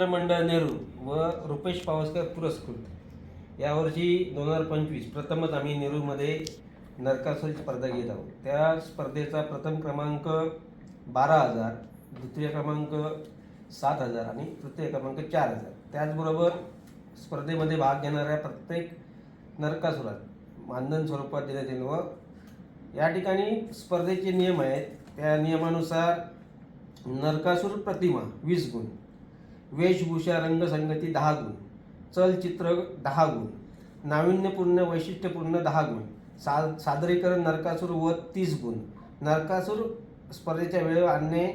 मित्रमंडळ नेहरू व रुपेश पावसकर पुरस्कृत. यावर्षी दोन हजार पंचवीस प्रथमच आम्ही नेहरूमध्ये नरकासूर स्पर्धा घेत आहोत. त्या स्पर्धेचा प्रथम क्रमांक बारा हजार द्वितीय क्रमांक सात हजार आणि तृतीय क्रमांक चार हजार. त्याचबरोबर स्पर्धेमध्ये भाग घेणाऱ्या प्रत्येक नरकासुरात मानधन स्वरूपात देण्यात येईल व या ठिकाणी स्पर्धेचे नियम आहेत. त्या नियमानुसार नरकासूर प्रतिमा वीस गुण वेशभूषा रंगसंगती दहा गुण. चलचित्र दहा गुण. नाविन्यपूर्ण वैशिष्ट्यपूर्ण दहा गुण. सा सादरीकरण नरकासूर व तीस गुण. नरकासूर स्पर्धेच्या वेळेवर आणणे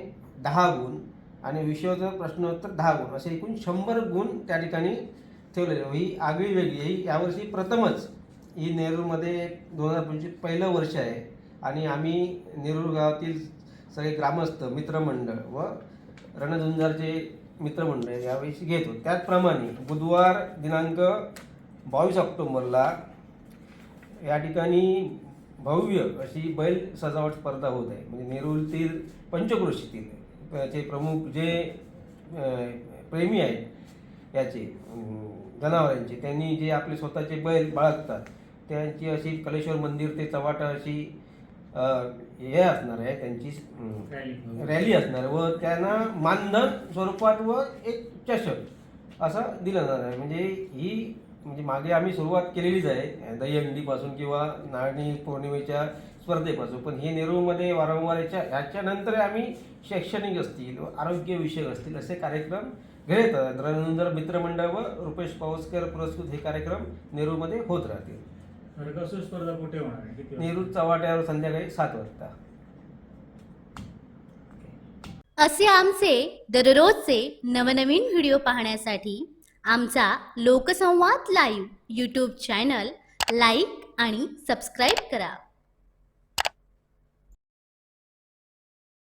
दहा गुण आणि विषयोत्तर प्रश्नोत्तर दहा गुण. असे एकूण शंभर गुण त्या ठिकाणी ठेवलेले ही आगळी वेगळी ही यावर्षी प्रथमच ही नेरूरमध्ये दोन हजार पंचवीस पहिलं वर्ष आहे आणि आम्ही नेरूर गावातील सगळे ग्रामस्थ मित्रमंडळ व रणधुंजारचे मित्रमंडळ यावेळी घेतो. त्याचप्रमाणे बुधवार दिनांक बावीस ऑक्टोबरला या ठिकाणी भव्य अशी बैल सजावट स्पर्धा होत आहे. म्हणजे नेरूळतील पंचक्रोशीतील त्याचे प्रमुख जे प्रेमी आहेत याचे जनावरांचे त्यांनी जे आपले स्वतःचे बैल बाळगतात त्यांची अशी कलेश्वर मंदिर ते चवाटा अशी हे असणार आहे त्यांची रॅली असणार व त्यांना मानधन स्वरूपात व एक चषक असं दिलं जाणार आहे. म्हणजे ही म्हणजे मागे आम्ही सुरुवात केलेलीच आहे दहीहंडीपासून किंवा नाणी पौर्णिमेच्या स्पर्धेपासून. पण हे नेहरूमध्ये वारंवार याच्या ह्याच्यानंतर आम्ही शैक्षणिक असतील व आरोग्यविषयक असतील असे कार्यक्रम घेत राहतात मित्रमंडळ व रुपेश पावसकर पुरस्कृत हे कार्यक्रम नेहरूमध्ये होत राहतील. स्पर्धा कुठे होणार आहे? किती वाजता? नेरूळ चव्हाट्यावर संध्याकाळी सात वाजता. असे आमचे दररोजचे नवनवीन व्हिडिओ पाहण्यासाठी आमचा Loksanvad live YouTube channel like आणि सबस्क्राईब करा.